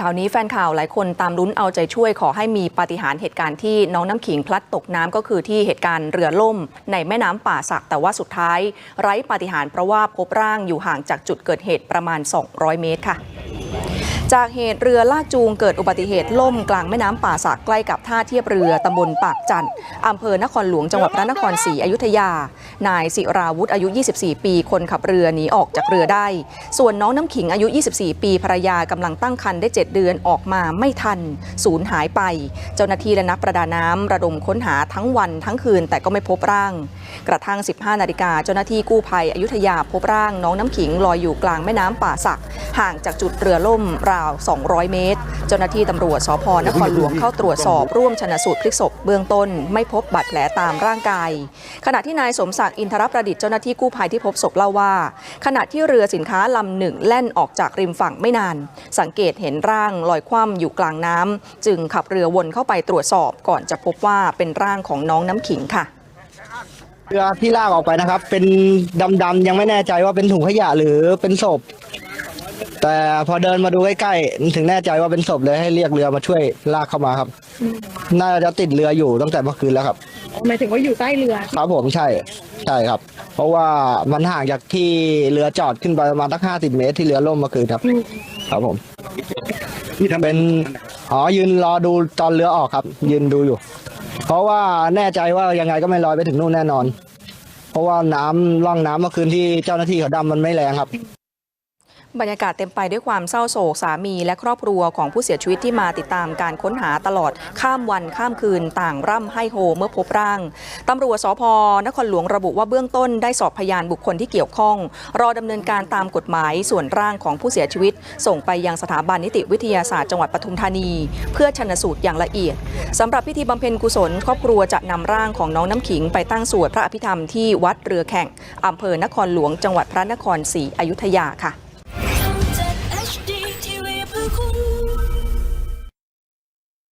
ข่าวนี้แฟนข่าวหลายคนตามลุ้นเอาใจช่วยขอให้มีปาฏิหาริย์เหตุการณ์ที่น้องน้ำขิงพลัดตกน้ำก็คือที่เหตุการณ์เรือล่ม ในแม่น้ำป่าสักแต่ว่าสุดท้าย ไร้ปาฏิหาริย์เพราะว่าพบร่างอยู่ห่างจากจุดเกิดเหตุประมาณ 200 เมตรค่ะ จากเหตุเรือลากจูงเกิดอุบัติเหตุล่มกลางแม่น้ำป่าสักใกล้กับท่าเทียบเรือตำบลปากจันทร์อำเภอนครหลวงจังหวัดพระนครศรีอยุธยา นายศิราวุธอายุ 24 ปี คนขับเรือหนีออกจากเรือได้ ส่วนน้องน้ำขิงอายุ 24 ปีภรรยากำลังตั้งครรภ์ได้ 7 เดือนออกมาไม่ทันสูญหายไป เจ้าหน้าที่และนักประดาน้ำระดมค้นหาทั้งวันทั้งคืนแต่ก็ไม่พบร่าง กระทั่ง 15 นาฬิกาเจ้าหน้าที่กู้ภัยอยุธยาพบร่างน้องน้ำขิงลอยอยู่กลางแม่น้ำป่าสักห่างจากจุดเรือล่มราว 200 เมตร เจ้าหน้าที่ตำรวจสพนครหลวงเข้าตรวจสอบร่วมชนะสูตรพลิกศพเบื้องต้น ไม่พบบาดแผลตามร่างกาย ขณะที่นายสมศักดิ์อินทรประดิษฐ์เจ้าหน้าที่กู้ภัยที่พบศพเล่าว่า ขณะที่เรือสินค้าลำหนึ่งแล่นออกจากริมฝั่งไม่นาน สังเกตเห็นร่างลอยคว่ำอยู่กลางน้ำจึงขับเรือวนเข้าไปตรวจสอบก่อนจะพบว่าเป็นร่างของน้องน้ำขิงค่ะเรือที่ลากออกไปนะครับ เป็นดำๆยังไม่แน่ใจว่าเป็นถุงขยะหรือเป็นศพ แต่พอเดินมาดูใกล้ๆถึงแน่ใจว่าเป็นศพเลยให้เรียกเรือมาช่วยลากเข้ามาครับ น่าจะติดเรืออยู่ตั้งแต่เมื่อคืนแล้วครับหมายถึงว่าอยู่ใต้เรือ ครับผมใช่ใช่ครับ เพราะว่ามันห่างจากที่เรือจอดขึ้นไปประมาณสักห้าสิบเมตรที่เรือล่มเมื่อคืนครับ ครับผมเป็นอ๋อยืนรอดูตอนเรือออกครับ ยืนดูอยู่ เพราะว่าแน่ใจว่ายังไงก็ไม่ลอยไปถึงนู่นแน่นอน เพราะว่าน้ำร่องน้ำเมื่อคืนที่เจ้าหน้าที่เขาดำมันไม่แรงครับ บรรยากาศเต็มไปด้วยความเศร้าโศกสามีและครอบครัวของผู้เสียชีวิตที่มาติดตามการค้นหาตลอดข้ามวันข้ามคืนต่างร่ำให้โฮเมื่อพบร่างตำรวจสพนครหลวงระบุว่าเบื้องต้นได้สอบพยานบุคคลที่เกี่ยวข้อง รอดำเนินการตามกฎหมายส่วนร่างของผู้เสียชีวิต ส่งไปยังสถาบันนิติวิทยาศาสตร์จังหวัดปทุมธานี เพื่อชนสูตรอย่างละเอียดสำหรับพิธีบำเพ็ญกุศล ครอบครัวจะนำร่างของน้องน้ำขิงไปตั้งสวดพระอภิธรรมที่วัดเรือแข่งอำเภอนครหลวงจังหวัดพระนครศรีอยุธยาค่ะ